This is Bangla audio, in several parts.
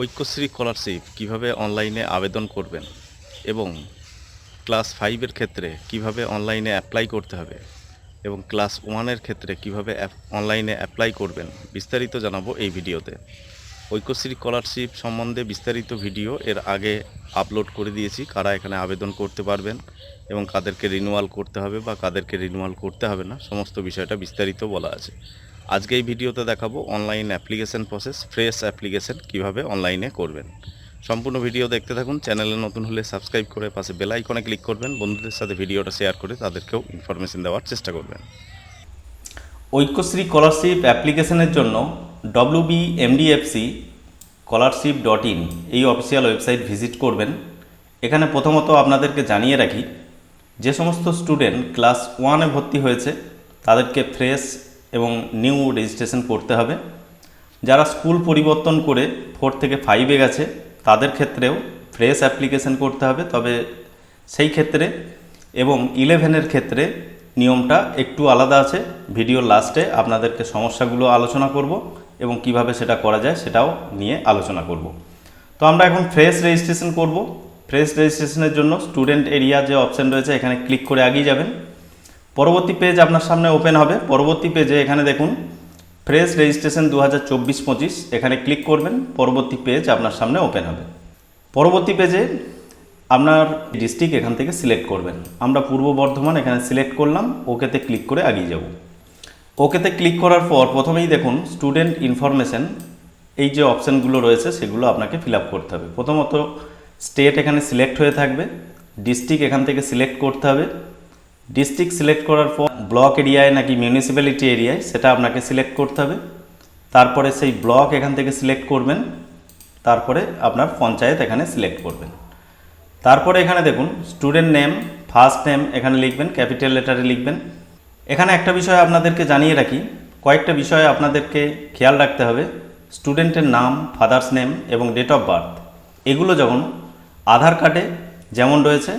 ঐক্যশ্রী স্কলারশিপ কীভাবে অনলাইনে আবেদন করবেন এবং ক্লাস ফাইভের ক্ষেত্রে কীভাবে অনলাইনে অ্যাপ্লাই করতে হবে এবং ক্লাস ওয়ানের ক্ষেত্রে কীভাবে অনলাইনে অ্যাপ্লাই করবেন বিস্তারিত জানাব এই ভিডিওতে। ঐক্যশ্রী স্কলারশিপ সম্বন্ধে বিস্তারিত ভিডিও এর আগে আপলোড করে দিয়েছি, কারা এখানে আবেদন করতে পারবেন এবং কাদেরকে রিনিউয়াল করতে হবে বা কাদেরকে রিনিউয়াল করতে হবে না, সমস্ত বিষয়টা বিস্তারিত বলা আছে। আজকে এই ভিডিওতে দেখাবো online application process fresh application কীভাবে অনলাইনে করবেন। সম্পূর্ণ ভিডিও দেখতে থাকুন চ্যানেলে নতুন হলে সাবস্ক্রাইব করে পাশে বেল আইকনে ক্লিক করবেন, বন্ধুদের সাথে ভিডিওটা শেয়ার করে তাদেরকেও ইনফরমেশন দেওয়ার চেষ্টা করবেন। ঐক্যশ্রী স্কলারশিপ অ্যাপ্লিকেশনের জন্য WB MDFC scholarship dot in এই অফিসিয়াল ওয়েবসাইট ভিজিট করবেন। এখানে প্রথমত আপনাদেরকে জানিয়ে রাখি, যে সমস্ত স্টুডেন্ট ক্লাস ওয়ানে ভর্তি হয়েছে, তাদেরকে ফ্রেশ এবং নিউ রেজিস্ট্রেশন করতে হবে। যারা স্কুল পরিবর্তন করে ফোর থেকে ফাইভে গেছে, তাদের ক্ষেত্রেও ফ্রেশ অ্যাপ্লিকেশন করতে হবে। তবে সেই ক্ষেত্রে এবং ইলেভেনের ক্ষেত্রে নিয়মটা একটু আলাদা আছে। ভিডিওর লাস্টে আপনাদেরকে সমস্যাগুলো আলোচনা করব এবং কীভাবে সেটা করা যায় সেটাও নিয়ে আলোচনা করব। তো আমরা এখন ফ্রেশ রেজিস্ট্রেশন করব। ফ্রেশ রেজিস্ট্রেশনের জন্য স্টুডেন্ট এরিয়া যে অপশন রয়েছে, এখানে ক্লিক করে আগিয়ে যাবেন। পরবর্তী পেজ আপনার সামনে ওপেন হবে। পরবর্তী পেজে এখানে দেখুন ফ্রেশ রেজিস্ট্রেশন দু হাজার চব্বিশ পঁচিশ, এখানে ক্লিক করবেন, পরবর্তী পেজ আপনার সামনে ওপেন হবে। পরবর্তী পেজে আপনার ডিস্ট্রিক্ট এখান থেকে সিলেক্ট করবেন। আমরা পূর্ব বর্ধমান এখানে সিলেক্ট করলাম ওকেতে ক্লিক করে আগিয়ে যাব। ওকেতে ক্লিক করার পর প্রথমেই দেখুন স্টুডেন্ট ইনফরমেশন এই যে অপশানগুলো রয়েছে, সেগুলো আপনাকে ফিল করতে হবে। প্রথমত স্টেট এখানে সিলেক্ট হয়ে থাকবে ডিস্ট্রিক্ট এখান থেকে সিলেক্ট করতে হবে। ডিস্ট্রিক্ট সিলেক্ট করার পর ব্লক এরিয়ায় নাকি মিউনিসিপ্যালিটি এরিয়ায় সেটা আপনাকে সিলেক্ট করতে হবে। তারপরে সেই ব্লক এখান থেকে সিলেক্ট করবেন। তারপরে আপনার পঞ্চায়েত এখানে সিলেক্ট করবেন। তারপরে এখানে দেখুন স্টুডেন্ট নেম ফার্স্ট নেম এখানে লিখবেন ক্যাপিটাল লেটারে লিখবেন। এখানে একটা বিষয় আপনাদেরকে জানিয়ে রাখি, কয়েকটা বিষয় আপনাদেরকে খেয়াল রাখতে হবে। স্টুডেন্টের নাম ফাদার্স নেম এবং ডেট অফ বার্থ এগুলো যখন আধার কার্ডে যেমন রয়েছে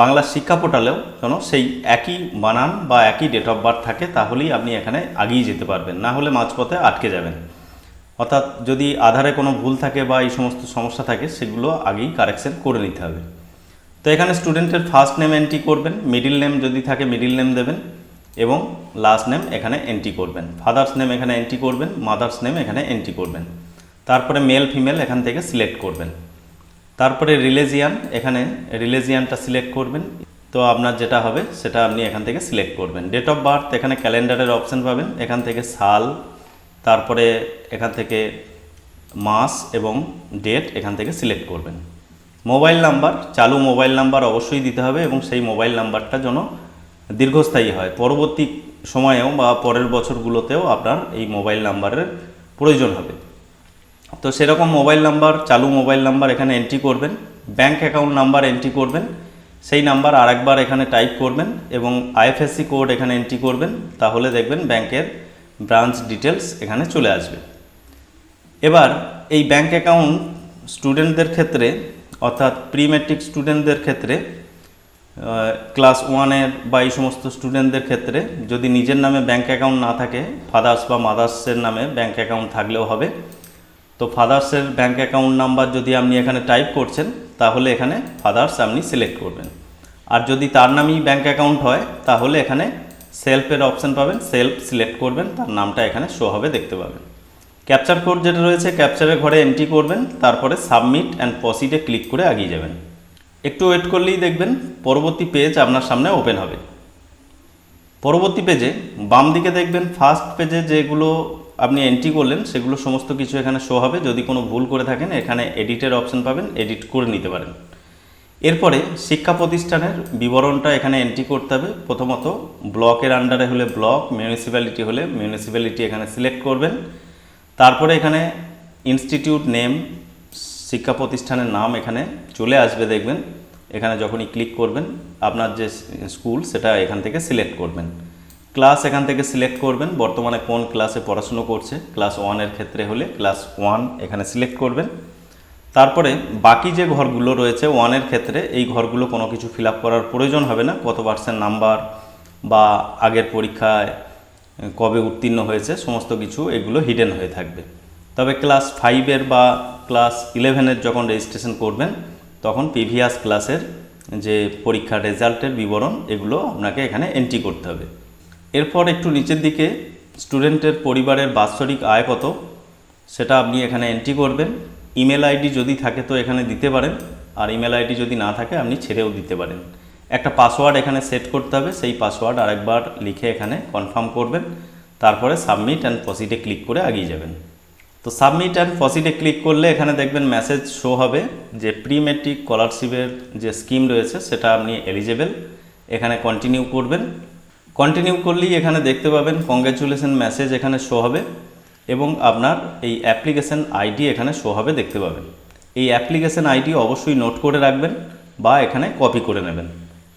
বাংলা শিক্ষা পোর্টালেও যেন সেই একই বানান বা একই ডেট অফ বার্থ থাকে, তাহলেই আপনি এখানে আগিয়ে যেতে পারবেন। না হলে মাঝপথে আটকে যাবেন। অর্থাৎ যদি আধারে কোনো ভুল থাকে বা এই সমস্ত সমস্যা থাকে, সেগুলো আগেই কারেকশন করে নিতে হবে। তো এখানে স্টুডেন্টের ফার্স্ট নেম এন্ট্রি করবেন মিডিল নেম যদি থাকে মিডিল নেম দেবেন এবং লাস্ট নেম এখানে এন্ট্রি করবেন। ফাদার্স নেম এখানে এন্ট্রি করবেন মাদার্স নেম এখানে এন্ট্রি করবেন। তারপরে মেল ফিমেল এখান থেকে সিলেক্ট করবেন। তারপরে রিলেজিয়ান, এখানে রিলেজিয়ানটা সিলেক্ট করবেন। তো আপনার যেটা হবে, সেটা আপনি এখান থেকে সিলেক্ট করবেন। ডেট অফ বার্থ এখানে ক্যালেন্ডারের অপশন পাবেন। এখান থেকে সাল, তারপরে এখান থেকে মাস এবং ডেট এখান থেকে সিলেক্ট করবেন। মোবাইল নাম্বার, চালু মোবাইল নাম্বার অবশ্যই দিতে হবে এবং সেই মোবাইল নাম্বারটা যেন দীর্ঘস্থায়ী হয়। পরবর্তী সময়েও বা পরের বছরগুলোতেও আপনার এই মোবাইল নাম্বারের প্রয়োজন হবে। তো সেরকম মোবাইল নাম্বার, চালু মোবাইল নাম্বার এখানে এন্ট্রি করবেন ব্যাংক অ্যাকাউন্ট নাম্বার এন্ট্রি করবেন, সেই নাম্বার আরেকবার এখানে টাইপ করবেন এবং আইএফএসসি কোড এখানে এন্ট্রি করবেন, তাহলে দেখবেন ব্যাংকের ব্রাঞ্চ ডিটেলস এখানে চলে আসবে। এবার এই ব্যাংক অ্যাকাউন্ট স্টুডেন্টদের ক্ষেত্রে, অর্থাৎ প্রি ম্যাট্রিক স্টুডেন্টদের ক্ষেত্রে ক্লাস ওয়ানের বা এই সমস্ত স্টুডেন্টদের ক্ষেত্রে যদি নিজের নামে ব্যাংক অ্যাকাউন্ট না থাকে ফাদার্স বা মাদার্সের নামে ব্যাংক অ্যাকাউন্ট থাকলেও হবে। তো ফাদার্সের ব্যাঙ্ক অ্যাকাউন্ট নাম্বার যদি আপনি এখানে টাইপ করছেন, তাহলে এখানে ফাদার্স আপনি সিলেক্ট করবেন। আর যদি তার নামই ব্যাঙ্ক অ্যাকাউন্ট হয়, তাহলে এখানে সেলফের অপশান পাবেন সেলফ সিলেক্ট করবেন, তার নামটা এখানে শো হবে, দেখতে পাবেন। ক্যাপচার কোড যেটা রয়েছে ক্যাপচারের ঘরে এন্ট্রি করবেন, তারপরে সাবমিট অ্যান্ড প্রসিডে ক্লিক করে আগিয়ে যাবেন। একটু ওয়েট করলেই দেখবেন, পরবর্তী পেজ আপনার সামনে ওপেন হবে। পরবর্তী পেজে বাম দিকে দেখবেন ফার্স্ট পেজে যেগুলো আপনি এন্ট্রি করলেন, সেগুলো সমস্ত কিছু এখানে শো হবে। যদি কোনো ভুল করে থাকেন, এখানে এডিটের অপশন পাবেন এডিট করে নিতে পারেন। এরপরে শিক্ষা প্রতিষ্ঠানের বিবরণটা এখানে এন্ট্রি করতে হবে। প্রথমত ব্লকের আন্ডারে হলে ব্লক মিউনিসিপ্যালিটি হলে মিউনিসিপ্যালিটি এখানে সিলেক্ট করবেন। তারপরে এখানে ইনস্টিটিউট নেম শিক্ষা প্রতিষ্ঠানের নাম এখানে চলে আসবে দেখবেন। এখানে যখনই ক্লিক করবেন, আপনার যে স্কুল সেটা এখান থেকে সিলেক্ট করবেন। ক্লাস এখান থেকে সিলেক্ট করবেন। বর্তমানে কোন ক্লাসে পড়াশুনো করছে? ক্লাস ওয়ানের ক্ষেত্রে হলে ক্লাস ওয়ান এখানে সিলেক্ট করবেন। তারপরে বাকি যে ঘরগুলো রয়েছে ওয়ানের ক্ষেত্রে, এই ঘরগুলো কোনো কিছু ফিল করার প্রয়োজন হবে না। কত পার্সেন্ট নাম্বার বা আগের পরীক্ষায় কবে উত্তীর্ণ হয়েছে, সমস্ত কিছু এগুলো হিডেন হয়ে থাকবে। তবে ক্লাস ফাইভের বা ক্লাস ইলেভেনের যখন রেজিস্ট্রেশন করবেন তখন প্রিভিয়াস ক্লাসের যে পরীক্ষার রেজাল্টের বিবরণ, এগুলো আপনাকে এখানে এন্ট্রি করতে হবে। এরপর একটু নিচের দিকে স্টুডেন্টের পরিবারের বাৎসরিক আয় কত, সেটা আপনি এখানে এন্ট্রি করবেন। ইমেল আইডি যদি থাকে তো এখানে দিতে পারেন, আর ইমেল আইডি যদি না থাকে, আপনি ছেড়েও দিতে পারেন। একটা পাসওয়ার্ড এখানে সেট করতে হবে, সেই পাসওয়ার্ড আরেকবার লিখে এখানে কনফার্ম করবেন, তারপরে সাবমিট অ্যান্ড প্রসিডে ক্লিক করে এগিয়ে যাবেন। তো সাবমিট অ্যান্ড প্রসিডে ক্লিক করলে এখানে দেখবেন মেসেজ শো হবে যে প্রি মেট্রিক স্কলারশিপের যে স্কিম রয়েছে, সেটা আপনি এলিজেবেল এখানে কন্টিনিউ করবেন। কন্টিনিউ করলেই এখানে দেখতে পাবেন কংগ্রেচুলেশন মেসেজ এখানে শো হবে এবং আপনার এই অ্যাপ্লিকেশন আইডি এখানে শো হবে দেখতে পাবেন। এই অ্যাপ্লিকেশন আইডি অবশ্যই নোট করে রাখবেন বা এখানে কপি করে নেবেন।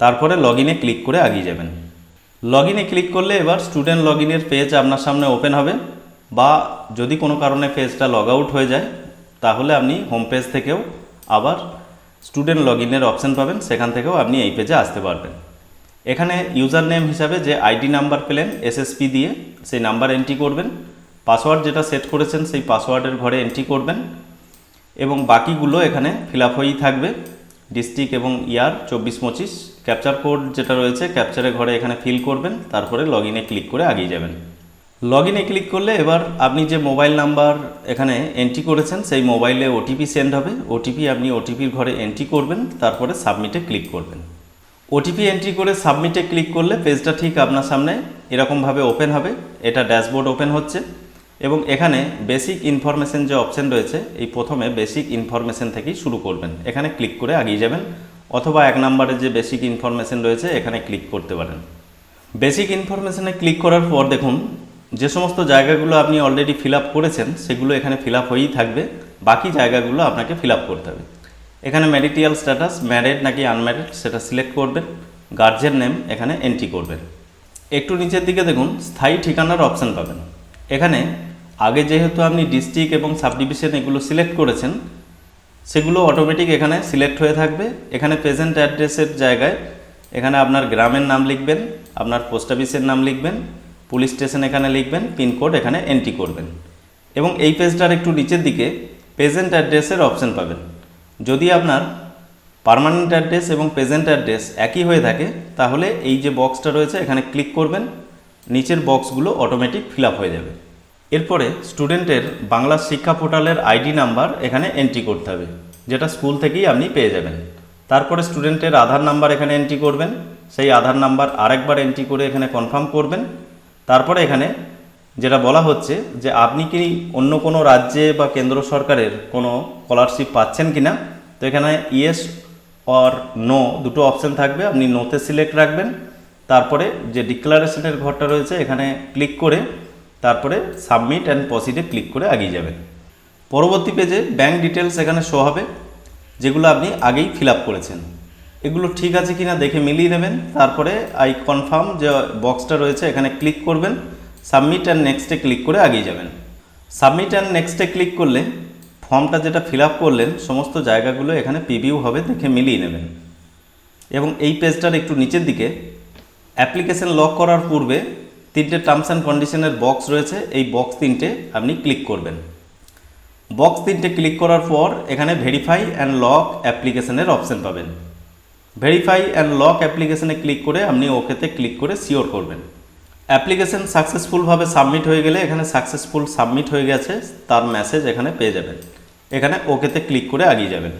তারপরে লগ ইনে ক্লিক করে এগিয়ে যাবেন। লগ ইনে ক্লিক করলে এবার স্টুডেন্ট লগ ইনের পেজ আপনার সামনে ওপেন হবে। বা যদি কোনো কারণে পেজটা লগ আউট হয়ে যায়, তাহলে আপনি হোম পেজ থেকেও আবার স্টুডেন্ট লগ ইনের অপশান পাবেন, সেখান থেকেও আপনি এই পেজে আসতে পারবেন। এখানে ইউজার নেম হিসাবে যে আইডি নাম্বার পেলেন এসএসপি দিয়ে সেই নাম্বার এন্ট্রি করবেন পাসওয়ার্ড যেটা সেট করেছেন সেই পাসওয়ার্ডের ঘরে এন্ট্রি করবেন, এবং বাকিগুলো এখানে ফিল আপ হয়েই থাকবে ডিস্ট্রিক্ট এবং ইয়ার চব্বিশ পঁচিশ ক্যাপচার কোড যেটা রয়েছে ক্যাপচারের ঘরে এখানে ফিল করবেন, তারপরে লগ ইনে ক্লিক করে আগিয়ে যাবেন। লগ ইনে ক্লিক করলে এবার আপনি যে মোবাইল নাম্বার এখানে এন্ট্রি করেছেন, সেই মোবাইলে ওটিপি সেন্ড হবে। ওটিপি আপনি ওটিপির ঘরে এন্ট্রি করবেন, তারপরে সাবমিটে ক্লিক করবেন। ওটিপি এন্ট্রি করে সাবমিটে ক্লিক করলে পেজটা ঠিক আপনার সামনে এরকমভাবে ওপেন হবে। এটা ড্যাশবোর্ড ওপেন হচ্ছে এবং এখানে বেসিক ইনফরমেশন যে অপশন রয়েছে, এই প্রথমে বেসিক ইনফরমেশন থেকেই শুরু করবেন। এখানে ক্লিক করে আগিয়ে যাবেন অথবা এক নম্বরে যে বেসিক ইনফরমেশন রয়েছে, এখানে ক্লিক করতে পারেন। বেসিক ইনফরমেশনে ক্লিক করার পর দেখুন যে সমস্ত জায়গাগুলো আপনি অলরেডি ফিল করেছেন, সেগুলো এখানে ফিল হয়েই থাকবে। বাকি জায়গাগুলো আপনাকে ফিল করতে হবে। এখানে ম্যারিটিয়াল স্ট্যাটাস ম্যারেড নাকি আনম্যারেড সেটা সিলেক্ট করবেন। গার্জেন নেম এখানে এন্ট্রি করবেন। একটু নিচের দিকে দেখুন, স্থায়ী ঠিকানার অপশান পাবেন। এখানে আগে যেহেতু আপনি ডিস্ট্রিক্ট এবং সাব ডিভিশন এগুলো সিলেক্ট করেছেন, সেগুলো অটোমেটিক এখানে সিলেক্ট হয়ে থাকবে। এখানে প্রেজেন্ট অ্যাড্রেসের জায়গায় এখানে আপনার গ্রামের নাম লিখবেন, আপনার পোস্ট অফিসের নাম লিখবেন। পুলিশ স্টেশন এখানে লিখবেন পিনকোড এখানে এন্ট্রি করবেন। এবং এই পেজটার একটু নিচের দিকে প্রেজেন্ট অ্যাড্রেসের অপশন পাবেন। যদি আপনার পার্মানেন্ট অ্যাড্রেস এবং প্রেজেন্ট অ্যাড্রেস একই হয়ে থাকে, তাহলে এই যে বক্সটা রয়েছে, এখানে ক্লিক করবেন, নিচের বক্সগুলো অটোমেটিক ফিল হয়ে যাবে। এরপরে স্টুডেন্টের বাংলা শিক্ষা পোর্টালের আইডি নাম্বার এখানে এন্ট্রি করতে হবে, যেটা স্কুল থেকেই আপনি পেয়ে যাবেন। তারপরে স্টুডেন্টের আধার নাম্বার এখানে এন্ট্রি করবেন, সেই আধার নাম্বার আরেকবার এন্ট্রি করে এখানে কনফার্ম করবেন। তারপরে এখানে যেটা বলা হচ্ছে যে আপনি কি অন্য কোনো রাজ্যে বা কেন্দ্র সরকারের কোনো স্কলারশিপ পাচ্ছেন কি না তো এখানে ইয়েস অর নো দুটো অপশান থাকবে। আপনি নোতে সিলেক্ট রাখবেন। তারপরে যে ডিক্লারেশনের ঘরটা রয়েছে, এখানে ক্লিক করে তারপরে সাবমিট অ্যান্ড প্রসিডে ক্লিক করে এগিয়ে যাবেন। পরবর্তী পেজে ব্যাংক ডিটেলস এখানে শো হবে, যেগুলো আপনি আগেই ফিল করেছেন। এগুলো ঠিক আছে কিনা দেখে মিলিয়ে নেবেন। তারপরে আই কনফার্ম যে বক্সটা রয়েছে, এখানে ক্লিক করবেন। সাবমিট অ্যান্ড নেক্সটে ক্লিক করে এগিয়ে যাবেন। সাবমিট অ্যান্ড নেক্সটে ক্লিক করলে ফর্মটা যেটা ফিল করলেন, সমস্ত জায়গাগুলো এখানে প্রিভিউ হবে, দেখে মিলিয়ে নেবেন। এবং এই পেজটার একটু নিচের দিকে অ্যাপ্লিকেশন লক করার পূর্বে তিনটে টার্মস অ্যান্ড কন্ডিশনের বক্স রয়েছে, এই বক্স তিনটে আপনি ক্লিক করবেন। বক্স তিনটে ক্লিক করার পর এখানে ভেরিফাই অ্যান্ড লক অ্যাপ্লিকেশনের অপশন পাবেন। ভেরিফাই অ্যান্ড লক অ্যাপ্লিকেশনে ক্লিক করে আপনি ওকেতে ক্লিক করে সিওর করবেন। অ্যাপ্লিকেশন সাকসেসফুলভাবে সাবমিট হয়ে গেলে এখানে সাকসেসফুল সাবমিট হয়ে গেছে, তার মেসেজ এখানে পেয়ে যাবেন। এখানে ওকেতে ক্লিক করে আগিয়ে যাবেন।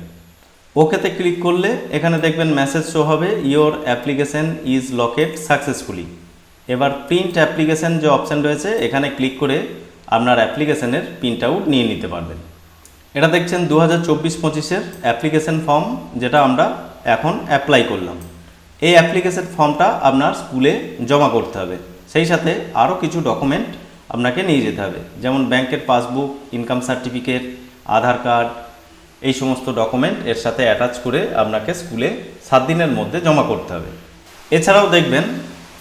ওকেতে ক্লিক করলে এখানে দেখবেন মেসেজ শো হবে your application is locked successfully এবার প্রিন্ট অ্যাপ্লিকেশন যে অপশান রয়েছে, এখানে ক্লিক করে আপনার অ্যাপ্লিকেশনের প্রিন্ট আউট নিয়ে নিতে পারবেন। এটা দেখছেন দু হাজার চব্বিশ পঁচিশের অ্যাপ্লিকেশন ফর্ম যেটা আমরা এখন অ্যাপ্লাই করলাম। এই অ্যাপ্লিকেশন ফর্মটা আপনার স্কুলে জমা করতে হবে। সেই সাথে আরও কিছু ডকুমেন্ট আপনাকে নিয়ে যেতে হবে। যেমন ব্যাংকের passbook income certificate Aadhaar card এই সমস্ত ডকুমেন্ট এর সাথে অ্যাটাচ করে আপনাকে স্কুলে সাত দিনের মধ্যে জমা করতে হবে। এছাড়াও দেখবেন,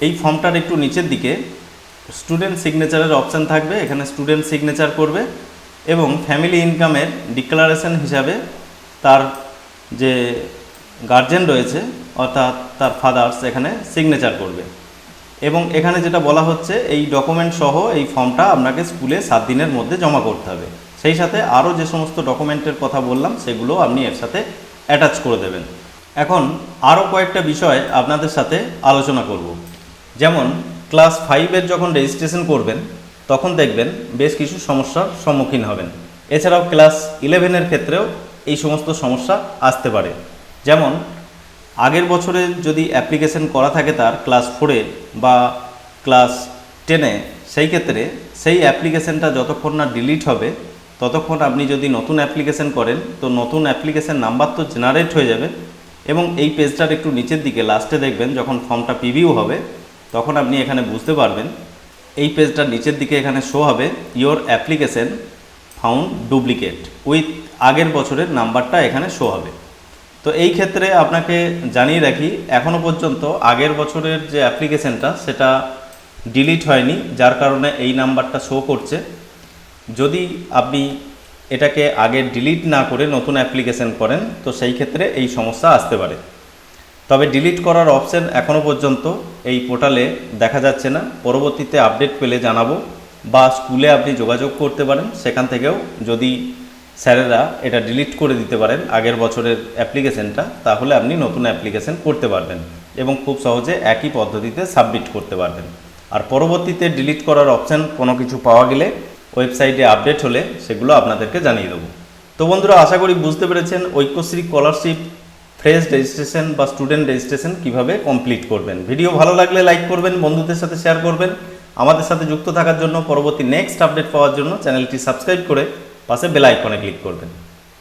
এই ফর্মটার একটু নিচের দিকে স্টুডেন্ট সিগনেচারের অপশান থাকবে। এখানে স্টুডেন্ট সিগনেচার করবে এবং ফ্যামিলি ইনকামের ডিক্লারেশন হিসাবে তার যে গার্জেন রয়েছে, অর্থাৎ তার ফাদার্স এখানে সিগনেচার করবে। এবং এখানে যেটা বলা হচ্ছে, এই ডকুমেন্ট সহ এই ফর্মটা আপনাকে স্কুলে সাত দিনের মধ্যে জমা করতে হবে। সেই সাথে আরও যে সমস্ত ডকুমেন্টের কথা বললাম, সেগুলো আপনি এর সাথে অ্যাটাচ করে দেবেন। এখন আরও কয়েকটা বিষয় আপনাদের সাথে আলোচনা করব। যেমন ক্লাস ফাইভের যখন রেজিস্ট্রেশন করবেন, তখন দেখবেন বেশ কিছু সমস্যার সম্মুখীন হবেন। এছাড়াও ক্লাস ইলেভেনের ক্ষেত্রেও এই সমস্ত সমস্যা আসতে পারে। যেমন, আগের বছরে যদি অ্যাপ্লিকেশন করা থাকে তার ক্লাস ফোরে বা ক্লাস টেনে সেই ক্ষেত্রে সেই অ্যাপ্লিকেশনটা যতক্ষণ না ডিলিট হবে, ততক্ষণ আপনি যদি নতুন অ্যাপ্লিকেশন করেন, তো নতুন অ্যাপ্লিকেশন নাম্বার তো জেনারেট হয়ে যাবে এবং এই পেজটার একটু নিচের দিকে লাস্টে দেখবেন যখন ফর্মটা পিভিউ হবে, তখন আপনি এখানে বুঝতে পারবেন এই পেজটার নিচের দিকে এখানে শো হবে your application found duplicate with আগের বছরের নাম্বারটা এখানে শো হবে। তো এই ক্ষেত্রে আপনাকে জানিয়ে রাখি এখনও পর্যন্ত আগের বছরের যে অ্যাপ্লিকেশনটা, সেটা ডিলিট হয়নি, যার কারণে এই নাম্বারটা শো করছে। যদি আপনি এটাকে আগে ডিলিট না করে নতুন অ্যাপ্লিকেশন করেন, তো সেই ক্ষেত্রে এই সমস্যা আসতে পারে। তবে ডিলিট করার অপশন এখনও পর্যন্ত এই পোর্টালে দেখা যাচ্ছে না। পরবর্তীতে আপডেট পেলে জানাব, বা স্কুলে আপনি যোগাযোগ করতে পারেন, সেখান থেকেও যদি স্যারেরা এটা ডিলিট করে দিতে পারেন আগের বছরের অ্যাপ্লিকেশনটা, তাহলে আপনি নতুন অ্যাপ্লিকেশন করতে পারবেন এবং খুব সহজে একই পদ্ধতিতে সাবমিট করতে পারবেন। আর পরবর্তীতে ডিলিট করার অপশান কোনো কিছু পাওয়া গেলে ওয়েবসাইটে আপডেট হলে সেগুলো আপনাদেরকে জানিয়ে দেবো। তো বন্ধুরা, আশা করি বুঝতে পেরেছেন ঐক্যশ্রী স্কলারশিপ ফ্রেশ রেজিস্ট্রেশন বা স্টুডেন্ট রেজিস্ট্রেশন কীভাবে কমপ্লিট করবেন। ভিডিও ভালো লাগলে লাইক করবেন, বন্ধুদের সাথে শেয়ার করবেন। আমাদের সাথে যুক্ত থাকার জন্য পরবর্তী নেক্সট আপডেট পাওয়ার জন্য চ্যানেলটি সাবস্ক্রাইব করে পাশে বেল আইকনে ক্লিক করবেন।